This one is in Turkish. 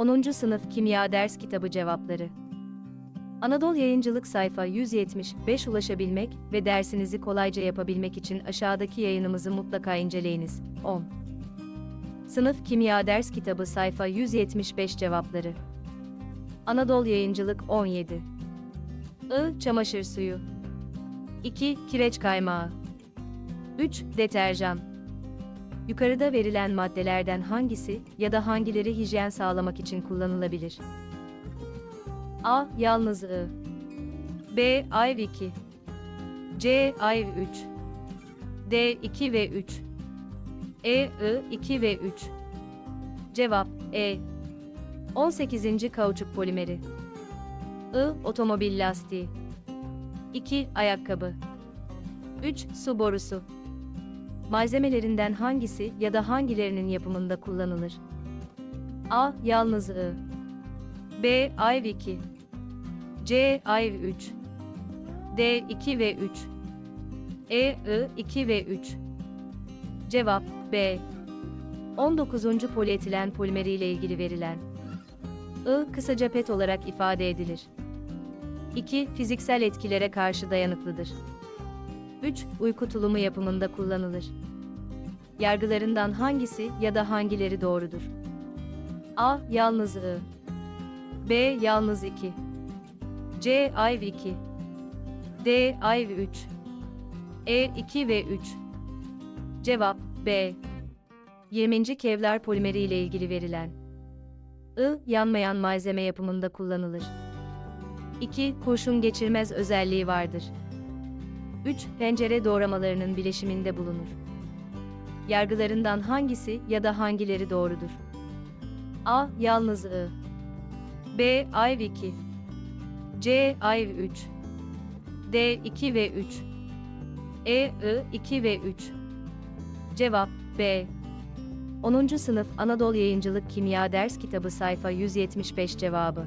10. Sınıf Kimya Ders Kitabı Cevapları Anadolu Yayıncılık sayfa 175 ulaşabilmek ve dersinizi kolayca yapabilmek için aşağıdaki yayınımızı mutlaka inceleyiniz. 10. Sınıf Kimya Ders Kitabı sayfa 175 cevapları Anadolu Yayıncılık 17 I. Çamaşır suyu 2. Kireç kaymağı 3. Deterjan Yukarıda verilen maddelerden hangisi ya da hangileri hijyen sağlamak için kullanılabilir? A. Yalnız I. B. Ayv 2. C. Ayv 3. D. 2 ve 3. E. I. 2 ve 3. Cevap E. 18. Kauçuk polimeri. I. Otomobil lastiği. 2. Ayakkabı. 3. Su borusu. Malzemelerinden hangisi ya da hangilerinin yapımında kullanılır? A. Yalnız I. B. Ayv 2. C. Ayv 3. D. 2 ve 3. E. I. 2 ve 3. Cevap B. 19. Polietilen polimeri ile ilgili verilen I kısaca PET olarak ifade edilir. 2. Fiziksel etkilere karşı dayanıklıdır. 3. Uyku tulumu yapımında kullanılır. Yargılarından hangisi ya da hangileri doğrudur? A. Yalnız I. B. Yalnız 2. C. Ayv 2. D. Ayv 3. E. 2 ve 3. Cevap B. 20. Kevlar polimeri ile ilgili verilen I. Yanmayan malzeme yapımında kullanılır. 2. Kurşun geçirmez özelliği vardır. 3. Pencere doğramalarının bileşiminde bulunur. Yargılarından hangisi ya da hangileri doğrudur? A. Yalnız I. B. Ayv 2. C. Ayv 3. D. 2 ve 3. E. I. 2 ve 3. Cevap B. 10. Sınıf Anadolu Yayıncılık Kimya Ders Kitabı sayfa 175 cevabı